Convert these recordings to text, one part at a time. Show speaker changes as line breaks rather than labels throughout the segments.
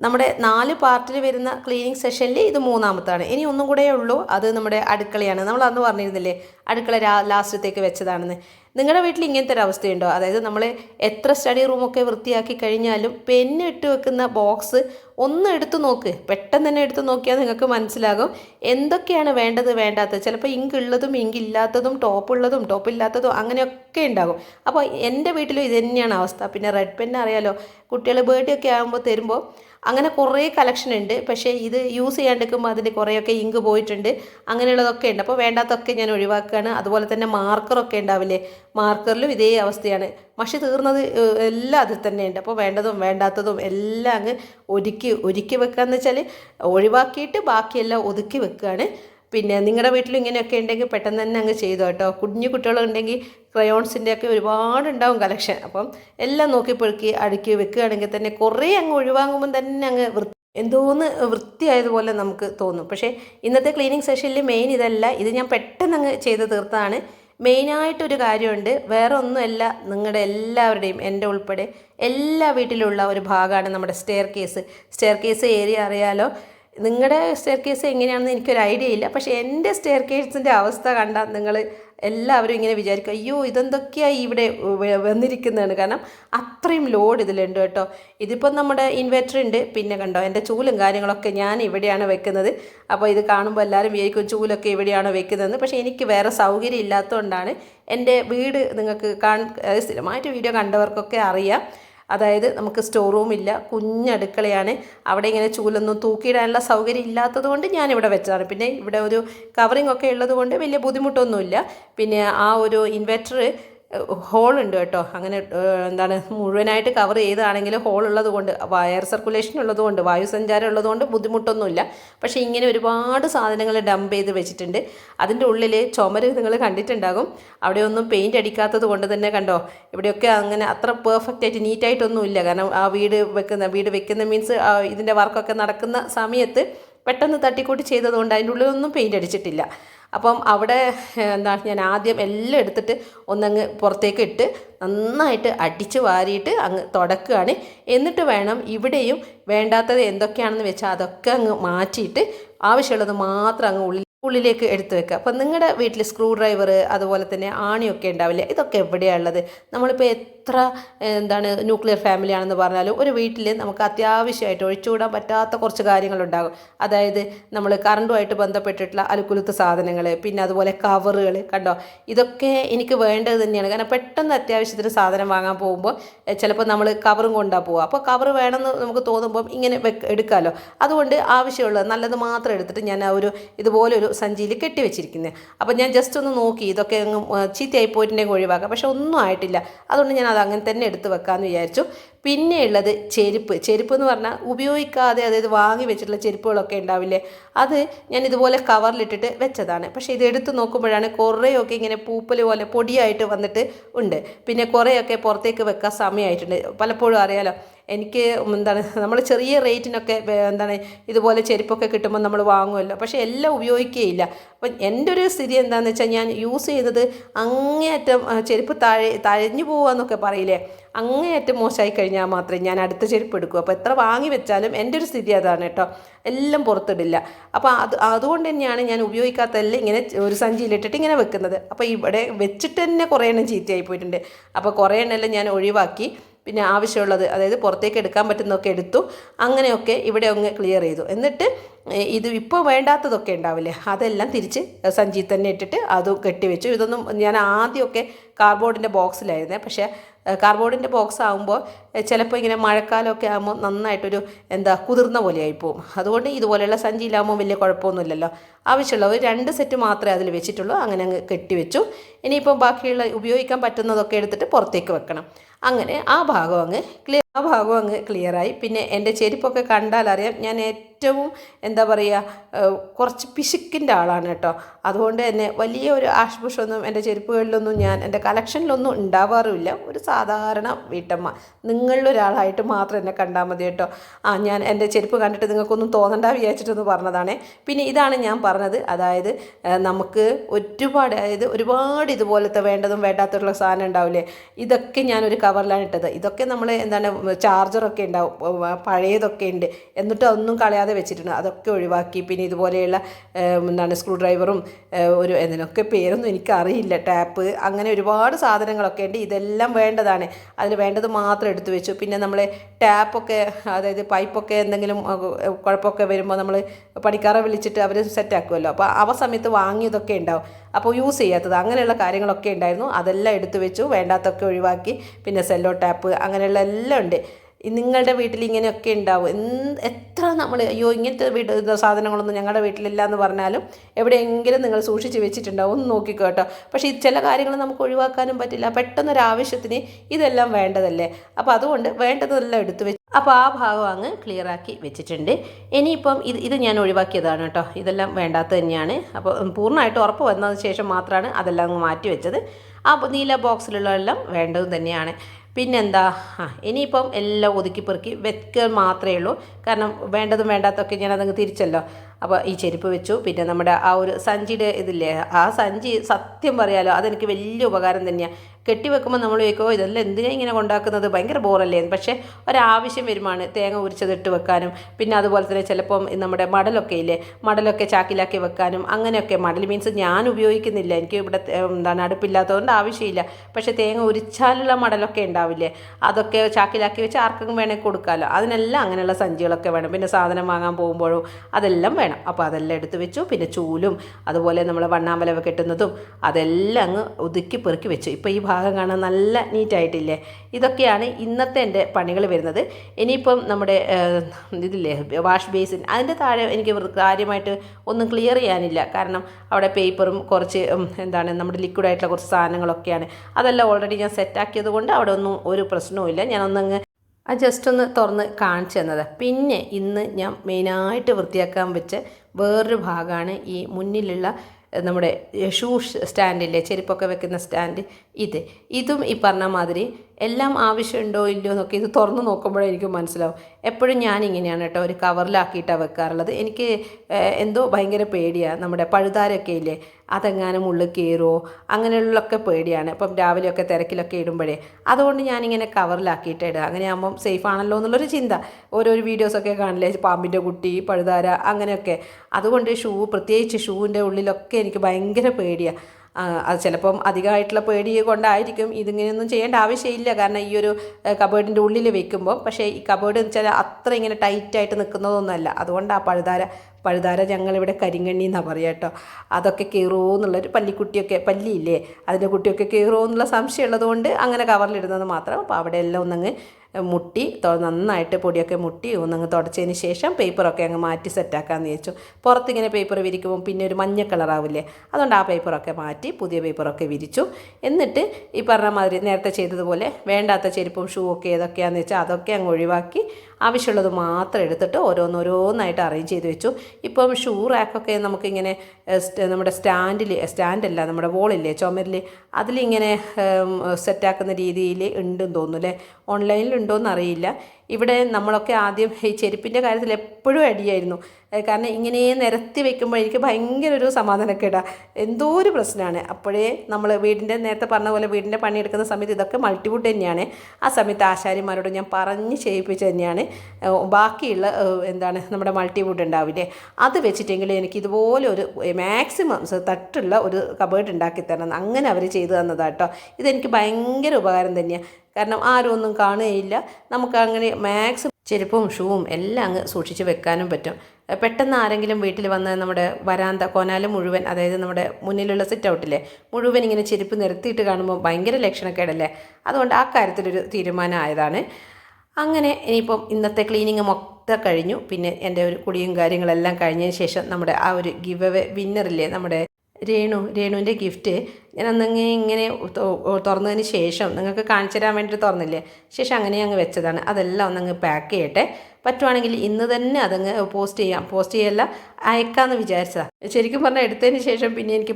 നമ്മുടെ നാല് പാർട്ടിൽ വരുന്ന ക്ലീനിങ് സെഷനിൽ ഇത് മൂന്നാമത്താണ്. ഇനി ഒന്നും കൂടെ ഉള്ളൂ. അത് നമ്മുടെ അടുക്കളയാണ്. നമ്മൾ അന്ന് പറഞ്ഞിരുന്നില്ലേ അടുക്കള ലാസ്റ്റത്തേക്ക് വെച്ചതാണെന്ന്. നിങ്ങളുടെ വീട്ടിൽ ഇങ്ങനത്തെ ഒരു അവസ്ഥയുണ്ടോ? അതായത് നമ്മൾ എത്ര സ്റ്റഡി റൂമൊക്കെ വൃത്തിയാക്കി കഴിഞ്ഞാലും പെന്ന് ഇട്ട് വെക്കുന്ന ബോക്സ് ഒന്ന് എടുത്തു നോക്ക്. പെട്ടെന്ന് തന്നെ എടുത്തു നോക്കിയാൽ നിങ്ങൾക്ക് മനസ്സിലാകും. എന്തൊക്കെയാണ് വേണ്ടത് വേണ്ടാത്തത്? ചിലപ്പോൾ ഇങ്ക് ഉള്ളതും ഇങ്ക് ഇല്ലാത്തതും ടോപ്പ് ഉള്ളതും ടോപ്പ് ഇല്ലാത്തതും അങ്ങനെയൊക്കെ ഉണ്ടാകും. അപ്പോൾ എന്റെ വീട്ടിലും ഇത് തന്നെയാണ് അവസ്ഥ. പിന്നെ റെഡ് പെൻ അറിയാലോ കുട്ടികൾ ബേർഡേ ഒക്കെ ആകുമ്പോൾ തരുമ്പോൾ അങ്ങനെ കുറേ കളക്ഷൻ ഉണ്ട്. പക്ഷേ ഇത് യൂസ് ചെയ്യാണ്ടിരിക്കുമ്പോൾ അതിന്റെ കുറേയൊക്കെ ഇങ്ക് പോയിട്ടുണ്ട്. അങ്ങനെയുള്ളതൊക്കെ ഉണ്ട്. അപ്പോൾ വേണ്ടാത്തൊക്കെ ഞാൻ ഒഴിവാക്കുകയാണ്. അതുപോലെ തന്നെ മാർക്കറൊക്കെ ഉണ്ടാവില്ലേ? മാർക്കറിലും ഇതേ അവസ്ഥയാണ്. മഷി തീർന്നത് എല്ലാം അതിൽ തന്നെയുണ്ട് അപ്പോൾ വേണ്ടതും വേണ്ടാത്തതും എല്ലാം അങ്ങ് ഒരുക്കി ഒരുക്കി വെക്കുക എന്ന് വെച്ചാൽ ഒഴിവാക്കിയിട്ട് ബാക്കിയെല്ലാം ഒതുക്കി വെക്കുകയാണ്. പിന്നെ നിങ്ങളുടെ വീട്ടിൽ ഇങ്ങനെയൊക്കെ ഉണ്ടെങ്കിൽ പെട്ടെന്ന് തന്നെ അങ്ങ് ചെയ്തു കേട്ടോ. കുഞ്ഞു കുട്ടികളുണ്ടെങ്കിൽ ക്രയോൺസിന്റെ ഒക്കെ ഒരുപാട് ഉണ്ടാവും കളക്ഷൻ അപ്പം എല്ലാം നോക്കി പെറുക്കി അടുക്കി വെക്കുകയാണെങ്കിൽ തന്നെ കുറേ അങ്ങ് ഒഴിവാങ്ങുമ്പം തന്നെ അങ്ങ് വൃത്തി എന്തോന്ന് വൃത്തിയായതുപോലെ നമുക്ക് തോന്നും. പക്ഷേ ഇന്നത്തെ ക്ലീനിങ് സെഷനിൽ മെയിൻ ഇതല്ല. ഇത് ഞാൻ പെട്ടെന്ന് അങ്ങ് ചെയ്ത് തീർത്താണ് മെയിനായിട്ടൊരു കാര്യമുണ്ട്. വേറെ ഒന്നുമല്ല നിങ്ങളുടെ എല്ലാവരുടെയും എന്റെ ഉൾപ്പെടെ എല്ലാ വീട്ടിലുള്ള ഒരു ഭാഗമാണ് നമ്മുടെ staircase staircase area അറിയാലോ. നിങ്ങളുടെ സ്റ്റെയർ കേസ് എങ്ങനെയാണെന്ന് എനിക്കൊരു ഐഡിയ ഇല്ല. പക്ഷേ എന്റെ സ്റ്റെയർ കേസിന്റെ അവസ്ഥ കണ്ടാൽ നിങ്ങൾ എല്ലാവരും ഇങ്ങനെ വിചാരിക്കും അയ്യോ ഇതെന്തൊക്കെയാണ് ഇവിടെ വന്നിരിക്കുന്നതാണ്? കാരണം അത്രയും ലോഡ് ഇതിലുണ്ട് കേട്ടോ. ഇതിപ്പം നമ്മുടെ ഇൻവെർട്ടർ ഉണ്ട്. പിന്നെ കണ്ടോ എന്റെ ചൂലും കാര്യങ്ങളൊക്കെ ഞാൻ ഇവിടെയാണ് വെക്കുന്നത്. അപ്പോൾ ഇത് കാണുമ്പോൾ എല്ലാവരും വിചാരിക്കും ചൂലൊക്കെ ഇവിടെയാണോ വെക്കുന്നതെന്ന്. പക്ഷേ എനിക്ക് വേറെ സൗകര്യം ഇല്ലാത്തതുകൊണ്ടാണ് എന്റെ വീട് നിങ്ങൾക്ക് കാൺ സ്ഥിരമായിട്ട് വീഡിയോ കണ്ടവർക്കൊക്കെ അറിയാം. അതായത് നമുക്ക് സ്റ്റോർ റൂം ഇല്ല കുഞ്ഞടുക്കളയാണ് അവിടെ ഇങ്ങനെ ചൂലൊന്നും തൂക്കിയിടാനുള്ള സൗകര്യം ഇല്ലാത്തത് കൊണ്ട് ഞാനിവിടെ വെച്ചതാണ്. പിന്നെ ഇവിടെ ഒരു കവറിംഗ് ഒക്കെ ഉള്ളത് കൊണ്ട് വലിയ ബുദ്ധിമുട്ടൊന്നുമില്ല. പിന്നെ ആ ഒരു ഇൻവെർട്ടർ ഹോൾ ഉണ്ട് കേട്ടോ. അങ്ങനെ എന്താണ് മുഴുവനായിട്ട് കവർ ചെയ്താണെങ്കിൽ ഹോൾ കൊണ്ട് വയർ സർക്കുലേഷൻ ഉള്ളത് കൊണ്ട് വായുസഞ്ചാരം ഉള്ളത് കൊണ്ട് ബുദ്ധിമുട്ടൊന്നുമില്ല. പക്ഷേ ഇങ്ങനെ ഒരുപാട് സാധനങ്ങൾ ഡംപ് ചെയ്ത് വെച്ചിട്ടുണ്ട്. അതിന്റെ ഉള്ളിൽ ചുമര് നിങ്ങൾ കണ്ടിട്ടുണ്ടാകും. അവിടെ ഒന്നും പെയിന്റ് അടിക്കാത്തത് കൊണ്ട് തന്നെ കണ്ടോ ഇവിടെയൊക്കെ അങ്ങനെ അത്ര പെർഫെക്റ്റ് ആയിട്ട് നീറ്റായിട്ടൊന്നും ഇല്ല കാരണം ആ വീട് വെക്കുന്ന വീട് വെക്കുന്ന മീൻസ് ഇതിന്റെ വർക്കൊക്കെ നടക്കുന്ന സമയത്ത് പെട്ടെന്ന് തട്ടിക്കൂട്ടി ചെയ്തതുകൊണ്ട് അതിന്റെ ഉള്ളിലൊന്നും പെയിന്റ് അടിച്ചിട്ടില്ല. അപ്പം അവിടെ എന്താ എന്താണ് ഞാൻ ആദ്യം എല്ലാം എടുത്തിട്ട് ഒന്നങ്ങ് പുറത്തേക്ക് ഇട്ട് നന്നായിട്ട് അടിച്ച് വാരിയിട്ട് അങ്ങ് തുടക്കുകയാണ്. എന്നിട്ട് വേണം ഇവിടെയും വേണ്ടാത്തത് എന്തൊക്കെയാണെന്ന് വെച്ചാൽ അതൊക്കെ അങ്ങ് മാറ്റിയിട്ട് ആവശ്യമുള്ളത് മാത്രം അങ്ങ് ഉള്ളിൽ ഉള്ളിലേക്ക് എടുത്തു വെക്കുക. അപ്പം നിങ്ങളുടെ വീട്ടിൽ സ്ക്രൂ ഡ്രൈവർ അതുപോലെ തന്നെ ആണിയൊക്കെ ഉണ്ടാവില്ലേ? ഇതൊക്കെ എവിടെയാണ് ഉള്ളത്? നമ്മളിപ്പോൾ എത്ര എന്താണ് ന്യൂക്ലിയർ ഫാമിലി ആണെന്ന് പറഞ്ഞാലും ഒരു വീട്ടിൽ നമുക്ക് അത്യാവശ്യമായിട്ട് ഒഴിച്ചുകൂടാൻ പറ്റാത്ത കുറച്ച് കാര്യങ്ങളുണ്ടാകും. അതായത് നമ്മൾ കറണ്ടുമായിട്ട് ബന്ധപ്പെട്ടിട്ടുള്ള അലുക്കുലുത്ത് സാധനങ്ങൾ പിന്നെ അതുപോലെ കവറുകൾ കണ്ടോ? ഇതൊക്കെ എനിക്ക് വേണ്ടത് തന്നെയാണ്. കാരണം പെട്ടെന്ന് അത്യാവശ്യത്തിന് സാധനം വാങ്ങാൻ പോകുമ്പോൾ ചിലപ്പോൾ നമ്മൾ കവറും കൊണ്ടാണ് പോവുക. അപ്പോൾ കവർ വേണമെന്ന് നമുക്ക് തോന്നുമ്പോൾ ഇങ്ങനെ എടുക്കാമല്ലോ അതുകൊണ്ട് ആവശ്യമുള്ളത് നല്ലത് മാത്രം എടുത്തിട്ട് ഞാൻ ആ ഒരു ഇതുപോലെ ഒരു സഞ്ചിയിൽ കെട്ടി വെച്ചിരിക്കുന്നത് അപ്പോൾ ഞാൻ ജസ്റ്റ് ഒന്ന് നോക്കി ഇതൊക്കെ അങ്ങ് ചീത്തയായി പോയിട്ടുണ്ടെങ്കിൽ ഒഴിവാക്കാം. പക്ഷെ ഒന്നും ആയിട്ടില്ല. അതുകൊണ്ട് ഞാൻ അത് അങ്ങനെ തന്നെ എടുത്ത് വെക്കാമെന്ന് വിചാരിച്ചു. പിന്നെയുള്ളത് ചെരുപ്പ്. ചെരുപ്പ് എന്ന് പറഞ്ഞാൽ ഉപയോഗിക്കാതെ അതായത് വാങ്ങി വെച്ചിട്ടുള്ള ചെരുപ്പുകളൊക്കെ ഉണ്ടാവില്ലേ? അത് ഞാൻ ഇതുപോലെ കവറിലിട്ടിട്ട് വെച്ചതാണ്. പക്ഷേ ഇത് എടുത്ത് നോക്കുമ്പോഴാണ് കുറേയൊക്കെ ഇങ്ങനെ പൂപ്പൽ പോലെ പൊടിയായിട്ട് വന്നിട്ട് ഉണ്ട്. പിന്നെ കുറേയൊക്കെ പുറത്തേക്ക് വെക്കാൻ സമയമായിട്ടുണ്ട്. പലപ്പോഴും അറിയാലോ എനിക്ക് എന്താണ് നമ്മൾ ചെറിയ റേറ്റിനൊക്കെ എന്താണ് ഇതുപോലെ ചെരുപ്പൊക്കെ കിട്ടുമ്പോൾ നമ്മൾ വാങ്ങുമല്ലോ. പക്ഷേ എല്ലാം ഉപയോഗിക്കുകയില്ല. അപ്പം എന്റെ ഒരു സ്ഥിതി എന്താണെന്ന് വെച്ചാൽ ഞാൻ യൂസ് ചെയ്തത് അങ്ങേയറ്റം ചെരുപ്പ് താഴെ തഴഞ്ഞു പോവാന്നൊക്കെ പറയില്ലേ? അങ്ങേയറ്റം മോശമായി കഴിഞ്ഞാൽ മാത്രമേ ഞാൻ അടുത്ത ചെരുപ്പ് എടുക്കൂ. അപ്പോൾ എത്ര വാങ്ങി വെച്ചാലും എന്റെ ഒരു സ്ഥിതി അതാണ് കേട്ടോ. എല്ലാം പുറത്തിടില്ല. അപ്പോൾ അത് അതുകൊണ്ട് തന്നെയാണ് ഞാൻ ഉപയോഗിക്കാത്തതെല്ലാം ഇങ്ങനെ ഒരു സഞ്ചിയിലിട്ടിട്ട് ഇങ്ങനെ വെക്കുന്നത്. അപ്പോൾ ഇവിടെ വെച്ചിട്ട് തന്നെ കുറേ എണ്ണം ചീത്തയായി പോയിട്ടുണ്ട്. അപ്പോൾ കുറേ എണ്ണമെല്ലാം ഞാൻ ഒഴിവാക്കി. പിന്നെ ആവശ്യമുള്ളത് അതായത് പുറത്തേക്ക് എടുക്കാൻ പറ്റുന്നതൊക്കെ എടുത്തു അങ്ങനെയൊക്കെ ഇവിടെ ഒന്ന് ക്ലിയർ ചെയ്തു. എന്നിട്ട് ഇത് ഇപ്പോൾ വേണ്ടാത്തതൊക്കെ ഉണ്ടാവില്ലേ അതെല്ലാം തിരിച്ച് സഞ്ചി തന്നെ ഇട്ടിട്ട് അതും കെട്ടിവെച്ചു ഇതൊന്നും ഞാൻ ആദ്യമൊക്കെ കാർബോർഡിന്റെ ബോക്സിലായിരുന്നു പക്ഷേ കാർബോർഡിന്റെ ബോക്സ് ആകുമ്പോൾ ചിലപ്പോൾ ഇങ്ങനെ മഴക്കാലമൊക്കെ ആകുമ്പോൾ നന്നായിട്ടൊരു എന്താ കുതിർന്ന പോലെയായി പോകും അതുകൊണ്ട് ഇതുപോലെയുള്ള സഞ്ചിയിലാകുമ്പോൾ വലിയ കുഴപ്പമൊന്നുമില്ലല്ലോ. ആവശ്യമുള്ള ഒരു രണ്ട് സെറ്റ് മാത്രമേ അതിൽ വെച്ചിട്ടുള്ളൂ അങ്ങനെ അങ്ങ് കെട്ടിവെച്ചു ഇനിയിപ്പം ബാക്കിയുള്ള ഉപയോഗിക്കാൻ പറ്റുന്നതൊക്കെ എടുത്തിട്ട് പുറത്തേക്ക് വെക്കണം. അങ്ങനെ ആ ഭാഗം അങ്ങ് ക്ലിയർ ആ ഭാഗം അങ്ങ് ക്ലിയറായി പിന്നെ എന്റെ ചെരുപ്പൊക്കെ കണ്ടാൽ അറിയാം ഞാൻ ഏറ്റവും എന്താ പറയുക കുറച്ച് പിശുക്കിന്റെ ആളാണ് കേട്ടോ. അതുകൊണ്ട് തന്നെ വലിയ ഒരു ആഷ്പുഷൊന്നും എന്റെ ചെരുപ്പുകളിലൊന്നും ഞാൻ എന്റെ കളക്ഷനിലൊന്നും ഉണ്ടാവാറുമില്ല. ഒരു സാധാരണ വീട്ടമ്മ നിങ്ങളിലൊരാളായിട്ട് മാത്രം എന്നെ കണ്ടാൽ മതി കേട്ടോ. ആ ഞാൻ എന്റെ ചെരുപ്പ് കണ്ടിട്ട് നിങ്ങൾക്കൊന്നും തോന്നണ്ട വിചാരിച്ചിട്ടൊന്ന് പറഞ്ഞതാണേ. പിന്നെ ഇതാണ് ഞാൻ പറഞ്ഞത്. അതായത് നമുക്ക് ഒരുപാട് അതായത് ഒരുപാട് ഇതുപോലത്തെ വേണ്ടതും വേണ്ടാത്തുള്ള സാധനം ഉണ്ടാവില്ലേ? ഇതൊക്കെ ഞാനൊരു കവറിലാണ് ഇട്ടത്. ഇതൊക്കെ നമ്മൾ എന്താണ് ചാർജറൊക്കെ ഉണ്ടാവും പഴയതൊക്കെ ഉണ്ട്. എന്നിട്ട് ഒന്നും കളയാതെ വെച്ചിട്ടുണ്ട്. അതൊക്കെ ഒഴിവാക്കി. പിന്നെ ഇതുപോലെയുള്ള എന്താണ് സ്ക്രൂ ഡ്രൈവറും ഒരു ഇതിനൊക്കെ പേരൊന്നും എനിക്കറിയില്ല. ടാപ്പ് അങ്ങനെ ഒരുപാട് സാധനങ്ങളൊക്കെ ഉണ്ട്. ഇതെല്ലാം വേണ്ടതാണ്. അതിൽ വേണ്ടത് മാത്രം എടുത്തു വെച്ചു. പിന്നെ നമ്മൾ ടാപ്പൊക്കെ അതായത് പൈപ്പൊക്കെ എന്തെങ്കിലും കുഴപ്പമൊക്കെ വരുമ്പോൾ നമ്മൾ പണിക്കാരെ വിളിച്ചിട്ട് അവർ സെറ്റാക്കുമല്ലോ അപ്പോൾ അവ സമയത്ത് വാങ്ങിയതൊക്കെ ഉണ്ടാവും. അപ്പോൾ യൂസ് ചെയ്യാത്തത് അങ്ങനെയുള്ള കാര്യങ്ങളൊക്കെ ഉണ്ടായിരുന്നു. അതെല്ലാം എടുത്തു വെച്ചു. വേണ്ടാത്തൊക്കെ ഒഴിവാക്കി. പിന്നെ സെല്ലോ ടാപ്പ് അങ്ങനെയുള്ള എല്ലാം ഉണ്ട്. നിങ്ങളുടെ വീട്ടിൽ ഇങ്ങനെയൊക്കെ ഉണ്ടാവും. എന്ത് എത്ര നമ്മൾ അയ്യോ ഇങ്ങനത്തെ വീട് സാധനങ്ങളൊന്നും ഞങ്ങളുടെ വീട്ടിലില്ല എന്ന് പറഞ്ഞാലും എവിടെയെങ്കിലും നിങ്ങൾ സൂക്ഷിച്ച് വെച്ചിട്ടുണ്ടാവും ഒന്ന് നോക്കിക്കോ കേട്ടോ. പക്ഷേ ചില കാര്യങ്ങൾ നമുക്ക് ഒഴിവാക്കാനും പറ്റില്ല. പെട്ടെന്നൊരു ആവശ്യത്തിന് ഇതെല്ലാം വേണ്ടതല്ലേ? അപ്പോൾ അതുകൊണ്ട് വേണ്ടതെല്ലാം എടുത്തു വെച്ച് അപ്പോൾ ആ ഭാഗം അങ്ങ് ക്ലിയറാക്കി വെച്ചിട്ടുണ്ട്. ഇനിയിപ്പം ഇത് ഇത് ഞാൻ ഒഴിവാക്കിയതാണ് കേട്ടോ. ഇതെല്ലാം വേണ്ടാത്തത് തന്നെയാണ്. അപ്പോൾ പൂർണമായിട്ട് ഉറപ്പ് വന്നതിന് ശേഷം മാത്രമാണ് അതെല്ലാം അങ്ങ് മാറ്റി വെച്ചത്. ആ നീല ബോക്സിലുള്ളതെല്ലാം വേണ്ടതും തന്നെയാണ്. പിന്നെന്താ? ആ ഇനിയിപ്പം എല്ലാം ഒതുക്കി പെറുക്കി വെക്കുക മാത്രമേ ഉള്ളൂ. കാരണം വേണ്ടതും വേണ്ടാത്തൊക്കെ ഞാനതങ്ങ് തിരിച്ചല്ലോ. അപ്പോൾ ഈ ചെരുപ്പ് വെച്ചു. പിന്നെ നമ്മുടെ ആ ഒരു സഞ്ചിയുടെ ഇതില്ലേ ആ സഞ്ചി സത്യം പറയാലോ അതെനിക്ക് വലിയ ഉപകാരം തന്നെയാണ് കെട്ടിവെക്കുമ്പോൾ നമ്മൾ ചോദിക്കുമോ ഇതെല്ലാം എന്തിനാ ഇങ്ങനെ കൊണ്ടാക്കുന്നത്? ഭയങ്കര ബോറല്ലേ? പക്ഷേ ഒരാവശ്യം വരുമാണ് തേങ്ങ ഉരിച്ചത് ഇട്ട് വെക്കാനും. പിന്നെ അതുപോലെ തന്നെ ചിലപ്പം നമ്മുടെ മടലൊക്കെ ഇല്ലേ മടലൊക്കെ ചാക്കിലാക്കി വെക്കാനും അങ്ങനെയൊക്കെ മടൽ മീൻസ് ഞാൻ ഉപയോഗിക്കുന്നില്ല. എനിക്ക് ഇവിടെ എന്താണ് അടുപ്പില്ലാത്തതുകൊണ്ട് ആവശ്യമില്ല. പക്ഷേ തേങ്ങ ഉരിച്ചാലുള്ള മടലൊക്കെ ഉണ്ടാവില്ലേ അതൊക്കെ ചാക്കിലാക്കി വെച്ച് ആർക്കും വേണമെങ്കിൽ കൊടുക്കാമല്ലോ അതിനെല്ലാം അങ്ങനെയുള്ള സഞ്ചികളൊക്കെ വേണം. പിന്നെ സാധനം വാങ്ങാൻ പോകുമ്പോഴും അതെല്ലാം വേണം. അപ്പോൾ അതെല്ലാം എടുത്ത് വെച്ചു. പിന്നെ ചൂലും അതുപോലെ നമ്മൾ വണ്ണാമ്പലവ കെട്ടുന്നതും അതെല്ലാം അങ്ങ് ഒതുക്കി പെറുക്കി വെച്ചു. ഇപ്പോൾ ഈ ഭാഗം കാണാൻ നല്ല നീറ്റായിട്ടില്ലേ? ഇതൊക്കെയാണ് ഇന്നത്തെ എന്റെ പണികൾ വരുന്നത്. ഇനിയിപ്പം നമ്മുടെ ഇതില്ലേ വാഷ് ബേസിൻ. അതിന്റെ താഴെ എനിക്ക് കാര്യമായിട്ട് ഒന്നും ക്ലിയർ ചെയ്യാനില്ല. കാരണം അവിടെ പേപ്പറും കുറച്ച് എന്താണ് നമ്മുടെ ലിക്വിഡായിട്ടുള്ള കുറച്ച് സാധനങ്ങളൊക്കെയാണ്. അതെല്ലാം ഓൾറെഡി ഞാൻ സെറ്റാക്കിയത് കൊണ്ട് അവിടെ ഒന്നും ഒരു പ്രശ്നവും ഇല്ല. ഞാനൊന്നങ്ങ് ആ ജസ്റ്റ് ഒന്ന് തുറന്ന് കാണിച്ചു തന്നത്. പിന്നെ ഇന്ന് ഞാൻ മെയിനായിട്ട് വൃത്തിയാക്കാൻ വെച്ച വേറൊരു ഭാഗമാണ് ഈ മുന്നിലുള്ള നമ്മുടെ ഷൂ സ്റ്റാൻഡില്ലേ ചെരുപ്പൊക്കെ വെക്കുന്ന സ്റ്റാൻഡ് ഇത്. ഇതും ഈ പറഞ്ഞ മാതിരി എല്ലാം ആവശ്യമുണ്ടോ ഇല്ലയോ എന്നൊക്കെ ഇത് തുറന്ന് നോക്കുമ്പോഴേ എനിക്ക് മനസ്സിലാവും. എപ്പോഴും ഞാൻ ഇങ്ങനെയാണ് കേട്ടോ ഒരു കവറിലാക്കിയിട്ടാണ് വെക്കാറുള്ളത്. എനിക്ക് എന്തോ ഭയങ്കര പേടിയാണ് നമ്മുടെ പഴുതാരൊക്കെ ഇല്ലേ അതെങ്ങാനും ഉള്ളിൽ കയറുമോ അങ്ങനെയുള്ളൊക്കെ പേടിയാണ്. ഇപ്പം രാവിലെയൊക്കെ തിരക്കിലൊക്കെ ഇടുമ്പോഴേ അതുകൊണ്ട് ഞാനിങ്ങനെ കവറിലാക്കിയിട്ട് ഇടുക. അങ്ങനെ ആകുമ്പം സേഫ് ആണല്ലോ എന്നുള്ളൊരു ചിന്ത. ഓരോരോ വീഡിയോസൊക്കെ കാണില്ലേ പാമ്പിന്റെ കുട്ടി പഴുതാര അങ്ങനെയൊക്കെ. അതുകൊണ്ട് ഷൂ പ്രത്യേകിച്ച് ഷൂവിന്റെ ഉള്ളിലൊക്കെ എനിക്ക് ഭയങ്കര പേടിയാണ് അത് ചിലപ്പം അധികമായിട്ടുള്ള പേടി കൊണ്ടായിരിക്കും ഇതിങ്ങനെയൊന്നും ചെയ്യേണ്ട ആവശ്യമില്ല. കാരണം ഈ ഒരു കബേർഡിന്റെ ഉള്ളിൽ വെക്കുമ്പോൾ പക്ഷേ ഈ കബേർഡ് എന്ന് വെച്ചാൽ അത്ര ഇങ്ങനെ ടൈറ്റായിട്ട് നിൽക്കുന്നതൊന്നുമല്ല അതുകൊണ്ട് ആ പഴുതാര പഴുതാര ഞങ്ങളിവിടെ കരിങ്കണ്ണി എന്നാണ് പറയുക കേട്ടോ. അതൊക്കെ കയറുമോ എന്നുള്ളൊരു പല്ലിക്കുട്ടിയൊക്കെ പല്ലിയില്ലേ? അതിന്റെ കുട്ടിയൊക്കെ കയറുമോ എന്നുള്ള സംശയമുള്ളതുകൊണ്ട് അങ്ങനെ കവറിലിടുന്നത് മാത്രം. അപ്പോൾ അവിടെ എല്ലാം ഒന്നങ്ങ് മുട്ടി നന്നായിട്ട് പൊടിയൊക്കെ മുട്ടി ഒന്നങ്ങ് തുടച്ചതിന് ശേഷം പേപ്പറൊക്കെ അങ്ങ് മാറ്റി സെറ്റാക്കാമെന്ന് വിചാരിച്ചു. പുറത്തിങ്ങനെ പേപ്പർ വിരിക്കുമ്പോൾ പിന്നെ ഒരു മഞ്ഞ കളറാവില്ലേ അതുകൊണ്ട് ആ പേപ്പറൊക്കെ മാറ്റി പുതിയ പേപ്പറൊക്കെ വിരിച്ചു. എന്നിട്ട് ഈ പറഞ്ഞ മാതിരി നേരത്തെ ചെയ്തതുപോലെ വേണ്ടാത്ത ചെരുപ്പും ഷൂ ഒക്കെ ഏതൊക്കെയാണെന്ന് വെച്ചാൽ അതൊക്കെ അങ്ങ് ഒഴിവാക്കി ആവശ്യമുള്ളത് മാത്രം എടുത്തിട്ട് ഓരോന്നോരോന്നായിട്ട് അറേഞ്ച് ചെയ്ത് വെച്ചു. ഇപ്പം ഷൂ റാക്കൊക്കെ നമുക്കിങ്ങനെ നമ്മുടെ സ്റ്റാൻഡിൽ സ്റ്റാൻഡല്ല നമ്മുടെ വോളില്ലേ ചുമരിൽ അതിലിങ്ങനെ സെറ്റാക്കുന്ന രീതിയിൽ ഉണ്ടെന്ന് തോന്നുന്നു അല്ലേ? ഓൺലൈനിൽ ഉണ്ടോയെന്ന് അറിയില്ല. ഇവിടെ നമ്മളൊക്കെ ആദ്യം ഈ ചെരുപ്പിന്റെ കാര്യത്തിൽ എപ്പോഴും അടിയായിരുന്നു. കാരണം ഇങ്ങനെ നിരത്തി വെക്കുമ്പോൾ എനിക്ക് ഭയങ്കര ഒരു സമാധാനക്കേടാ. എന്തോ ഒരു പ്രശ്നമാണ്. അപ്പോഴേ നമ്മൾ വീടിന്റെ നേരത്തെ പറഞ്ഞ പോലെ വീടിന്റെ പണിയെടുക്കുന്ന സമയത്ത് ഇതൊക്കെ മൾട്ടിവുഡ് തന്നെയാണ്. ആ സമയത്ത് ആശാരിമാരോട് ഞാൻ പറഞ്ഞ് ചെയ്യിപ്പിച്ച് തന്നെയാണ്. ബാക്കിയുള്ള എന്താണ് നമ്മുടെ മൾട്ടിവുഡ് ഉണ്ടാവില്ലേ? അത് വെച്ചിട്ടെങ്കിൽ എനിക്ക് ഇതുപോലെ ഒരു മാക്സിമം തട്ടുള്ള ഒരു കബേർഡ് ഉണ്ടാക്കി തരണം. അങ്ങനെ അവർ ചെയ്തു തന്നതാട്ടോ. ഇതെനിക്ക് ഭയങ്കര ഉപകാരം തന്നെയാണ് കാരണം ആരും ഒന്നും കാണുകയില്ല. നമുക്ക് അങ്ങനെ മാക്സ് ചെരുപ്പും ഷൂവും എല്ലാം അങ്ങ് സൂക്ഷിച്ച് വെക്കാനും പറ്റും. പെട്ടെന്ന് ആരെങ്കിലും വീട്ടിൽ വന്ന് നമ്മുടെ വരാന്ത കൊനാല് മുഴുവൻ അതായത് നമ്മുടെ മുന്നിലുള്ള സിറ്റ് ഔട്ടില്ലേ മുഴുവൻ ഇങ്ങനെ ചെരുപ്പ് നിരത്തിയിട്ട് കാണുമ്പോൾ ഭയങ്കര ലക്ഷണക്കേടല്ലേ? അതുകൊണ്ട് ആ കാര്യത്തിലൊരു തീരുമാനമായതാണ്. അങ്ങനെ ഇനിയിപ്പം ഇന്നത്തെ ക്ലീനിങ് മൊത്തം കഴിഞ്ഞു. പിന്നെ എന്റെ ഒരു കുടിയും കാര്യങ്ങളെല്ലാം കഴിഞ്ഞതിന് ശേഷം നമ്മുടെ ആ ഒരു ഗിവ് വിന്നറില്ലേ നമ്മുടെ രേണു രേണുവിന്റെ ഗിഫ്റ്റ് ഞാൻ അന്നങ്ങനെ ഇങ്ങനെ തുറന്നതിന് ശേഷം നിങ്ങൾക്ക് കാണിച്ചു തരാൻ വേണ്ടിയിട്ട് തുറന്നില്ലേ? ശേഷം അങ്ങനെ അങ്ങ് വെച്ചതാണ്. അതെല്ലാം ഒന്നങ്ങ് പാക്ക് ചെയ്യട്ടെ. പറ്റുവാണെങ്കിൽ ഇന്ന് തന്നെ അതങ്ങ് പോസ്റ്റ് ചെയ്യാം. പോസ്റ്റ് ചെയ്യല്ല അയക്കാമെന്ന് വിചാരിച്ചതാണ് ശരിക്കും പറഞ്ഞാൽ എടുത്തതിന് ശേഷം പിന്നെ എനിക്ക്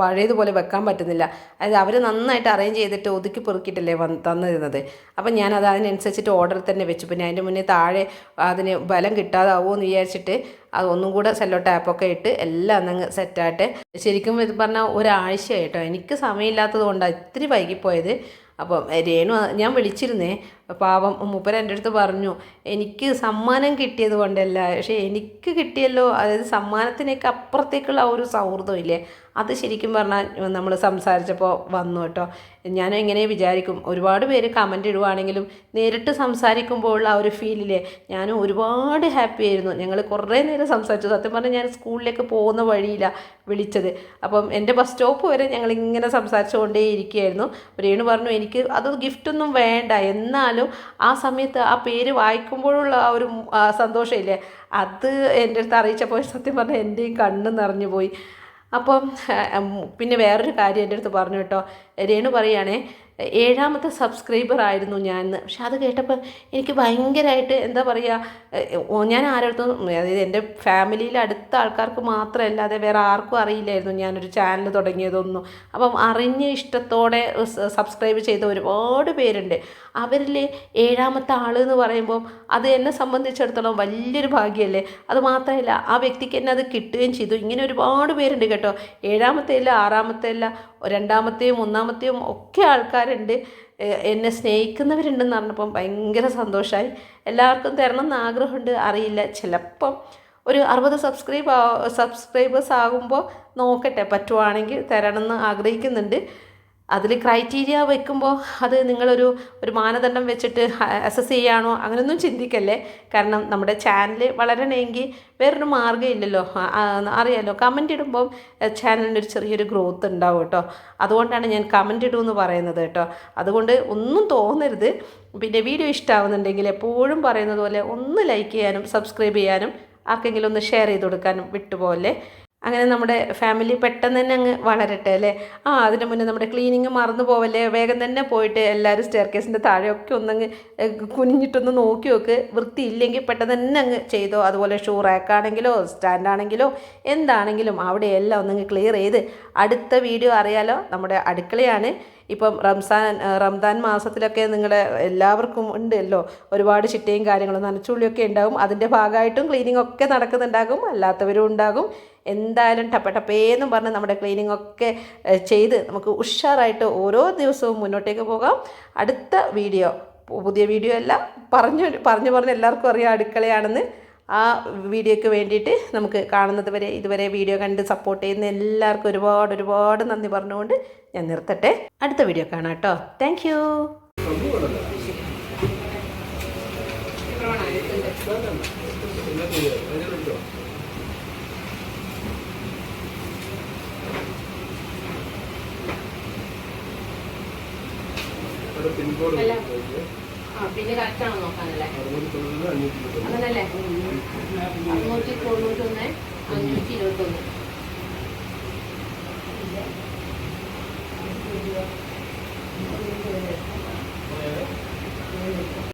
പഴയതുപോലെ വെക്കാൻ പറ്റുന്നില്ല. അതായത് അവർ നന്നായിട്ട് അറേഞ്ച് ചെയ്തിട്ട് ഒതുക്കി പെറുക്കിയിട്ടല്ലേ വന്ന് തന്നിരുന്നത്. അപ്പം ഞാൻ അത് അതിനനുസരിച്ചിട്ട് ഓർഡർ തന്നെ വെച്ചു. പിന്നെ അതിന്റെ മുന്നേ താഴെ അതിന് ബലം കിട്ടാതാവുമോ എന്ന് വിചാരിച്ചിട്ട് അത് ഒന്നും കൂടെ സെല്ലോ ടാപ്പൊക്കെ ഇട്ട് എല്ലാം അന്നങ്ങ് സെറ്റായിട്ട് ശരിക്കും ഇത് പറഞ്ഞാൽ ഒരാഴ്ചയായിട്ടോ എനിക്ക് സമയമില്ലാത്തത് കൊണ്ടാണ് ഇത്തിരി വൈകിപ്പോയത്. അപ്പം രേണു ഞാൻ വിളിച്ചിരുന്നേ. പാവം മൂപ്പര് എന്റെ അടുത്ത് പറഞ്ഞു എനിക്ക് സമ്മാനം കിട്ടിയത് കൊണ്ടല്ല പക്ഷേ എനിക്ക് കിട്ടിയല്ലോ അതായത് സമ്മാനത്തിനൊക്കെ അപ്പുറത്തേക്കുള്ള ആ ഒരു സൗഹൃദം ഇല്ലേ? അത് ശരിക്കും പറഞ്ഞാൽ നമ്മൾ സംസാരിച്ചപ്പോൾ വന്നു കേട്ടോ. ഞാൻ എങ്ങനെ വിചാരിക്കും ഒരുപാട് പേര് കമന്റ് ഇടുവാണെങ്കിലും നേരിട്ട് സംസാരിക്കുമ്പോൾ ഉള്ള ആ ഒരു ഫീലിൽ ഞാൻ ഒരുപാട് ഹാപ്പി ആയിരുന്നു. ഞങ്ങൾ കുറേ നേരം സംസാരിച്ചു. സത്യം പറഞ്ഞാൽ ഞാൻ സ്കൂളിലേക്ക് പോകുന്ന വഴിയിലാണ് വിളിച്ചത്. അപ്പം എന്റെ ബസ് സ്റ്റോപ്പ് വരെ ഞങ്ങൾ ഇങ്ങനെ സംസാരിച്ചുകൊണ്ടേ ഇരിക്കുകയായിരുന്നു. രേണു പറഞ്ഞു എനിക്ക് അത് ഗിഫ്റ്റൊന്നും വേണ്ട. എന്നാലും ആ സമയത്ത് ആ പേര് വായിക്കുമ്പോഴുള്ള ആ ഒരു സന്തോഷമില്ലേ? അത് എന്റെ അടുത്ത് അറിയിച്ചപ്പോൾ സത്യം പറഞ്ഞാൽ എന്റെയും കണ്ണ് നിറഞ്ഞു പോയി. അപ്പം പിന്നെ വേറൊരു കാര്യം എന്റെ അടുത്ത് പറഞ്ഞു കേട്ടോ. രേണു പറയുകയാണേ ഏഴാമത്തെ സബ്സ്ക്രൈബർ ആയിരുന്നു ഞാൻ. പക്ഷെ അത് കേട്ടപ്പോൾ എനിക്ക് ഭയങ്കരമായിട്ട് എന്താ പറയുക ഞാൻ ആരടുത്തും അതായത് എന്റെ ഫാമിലിയിലെ അടുത്ത ആൾക്കാർക്ക് മാത്രമല്ലാതെ വേറെ ആർക്കും അറിയില്ലായിരുന്നു ഞാനൊരു ചാനൽ തുടങ്ങിയതൊന്നും. അപ്പം അറിഞ്ഞ് ഇഷ്ടത്തോടെ സബ്സ്ക്രൈബ് ചെയ്ത ഒരുപാട് പേരുണ്ട്. അവരിൽ ഏഴാമത്തെ ആൾ എന്ന് പറയുമ്പോൾ അത് എന്നെ സംബന്ധിച്ചിടത്തോളം വലിയൊരു ഭാഗ്യമല്ലേ? അത് മാത്രമല്ല ആ വ്യക്തിക്ക് എന്നെ അത് കിട്ടുകയും ചെയ്തു. ഇങ്ങനെ ഒരുപാട് പേരുണ്ട് കേട്ടോ. ഏഴാമത്തെ ഇല്ല ആറാമത്തെ ഇല്ല രണ്ടാമത്തെയും മൂന്നാമത്തെയും ഒക്കെ ആൾക്കാരുണ്ട്. എന്നെ സ്നേഹിക്കുന്നവരുണ്ടെന്ന് പറഞ്ഞപ്പം ഭയങ്കര സന്തോഷമായി എല്ലാവർക്കും തരണം എന്ന് ആഗ്രഹമുണ്ട്. അറിയില്ല. ചിലപ്പം ഒരു അറുപത് സബ്സ്ക്രൈബ് സബ്സ്ക്രൈബേഴ്സ് ആകുമ്പോൾ നോക്കട്ടെ. പറ്റുവാണെങ്കിൽ തരണമെന്ന് ആഗ്രഹിക്കുന്നുണ്ട്. അതിൽ ക്രൈറ്റീരിയ വെക്കുമ്പോൾ അത് നിങ്ങളൊരു ഒരു മാനദണ്ഡം വെച്ചിട്ട് അസസ് ചെയ്യാണോ? അങ്ങനെയൊന്നും ചിന്തിക്കല്ലേ? കാരണം നമ്മുടെ ചാനൽ വളരണമെങ്കിൽ വേറൊരു മാർഗം ഇല്ലല്ലോ. അറിയാലോ? കമന്റ് ഇടുമ്പം ചാനലിന്റെ ഒരു ചെറിയൊരു ഗ്രോത്ത് ഉണ്ടാവും കേട്ടോ. അതുകൊണ്ടാണ് ഞാൻ കമന്റ് ഇടുമെന്ന് പറയുന്നത് കേട്ടോ. അതുകൊണ്ട് ഒന്നും തോന്നരുത്. പിന്നെ വീഡിയോ ഇഷ്ടമാവുന്നുണ്ടെങ്കിൽ എപ്പോഴും പറയുന്നത് പോലെ ഒന്ന് ലൈക്ക് ചെയ്യാനും സബ്സ്ക്രൈബ് ചെയ്യാനും ആർക്കെങ്കിലും ഒന്ന് ഷെയർ ചെയ്ത് കൊടുക്കാനും വിട്ടുപോലെ അങ്ങനെ നമ്മുടെ ഫാമിലി പെട്ടെന്ന് തന്നെ അങ്ങ് വളരട്ടെ അല്ലേ? ആ അതിന് മുന്നേ നമ്മുടെ ക്ലീനിങ് മറന്നു പോവല്ലേ? വേഗം തന്നെ പോയിട്ട് എല്ലാവരും സ്റ്റെയർ കേസിന്റെ താഴെയൊക്കെ ഒന്നങ്ങ് കുനിഞ്ഞിട്ടൊന്ന് നോക്കി നോക്ക്. വൃത്തിയില്ലെങ്കിൽ പെട്ടെന്ന് തന്നെ അങ്ങ് ചെയ്തോ? അതുപോലെ ഷൂ റാക്കാണെങ്കിലോ സ്റ്റാൻഡാണെങ്കിലോ എന്താണെങ്കിലും അവിടെയെല്ലാം ഒന്നങ്ങ് ക്ലിയർ ചെയ്ത് അടുത്ത വീഡിയോ അറിയാലോ. നമ്മുടെ അടുക്കളയാണ്. ഇപ്പം റംസാൻ റംദാൻ മാസത്തിലൊക്കെ നിങ്ങളുടെ എല്ലാവർക്കും ഉണ്ടല്ലോ. ഒരുപാട് ചിട്ടയും കാര്യങ്ങളും നനച്ചുള്ളിയൊക്കെ ഉണ്ടാകും അതിന്റെ ഭാഗമായിട്ടും ക്ലീനിങ് ഒക്കെ നടക്കുന്നുണ്ടാകും. അല്ലാത്തവരും ഉണ്ടാകും. എന്തായാലും ടപ്പ ടപ്പേന്നും പറഞ്ഞ് നമ്മുടെ ക്ലീനിങ് ഒക്കെ ചെയ്ത് നമുക്ക് ഉഷാറായിട്ട് ഓരോ ദിവസവും മുന്നോട്ടേക്ക് പോകാം. അടുത്ത വീഡിയോ പുതിയ വീഡിയോ അല്ല പറഞ്ഞു പറഞ്ഞു പറഞ്ഞ് എല്ലാവർക്കും അറിയാം അടുക്കളയാണെന്ന്. ആ വീഡിയോയ്ക്ക് വേണ്ടിയിട്ട് നമുക്ക് കാണുന്നത് വരെ ഇതുവരെ വീഡിയോ കണ്ട് സപ്പോർട്ട് ചെയ്യുന്ന എല്ലാവർക്കും ഒരുപാട് ഒരുപാട് നന്ദി പറഞ്ഞുകൊണ്ട് ഞാൻ നിർത്തട്ടെ. അടുത്ത വീഡിയോ കാണാം കേട്ടോ. താങ്ക് യു
പിൻകോഡ്
കറക്റ്റ് ആണോ നോക്കാനല്ലേ? അങ്ങനല്ലേ? അറുന്നൂറ്റി തൊണ്ണൂറ്റൊന്ന് അഞ്ഞൂറ്റി ഇരുപത്തൊന്ന്.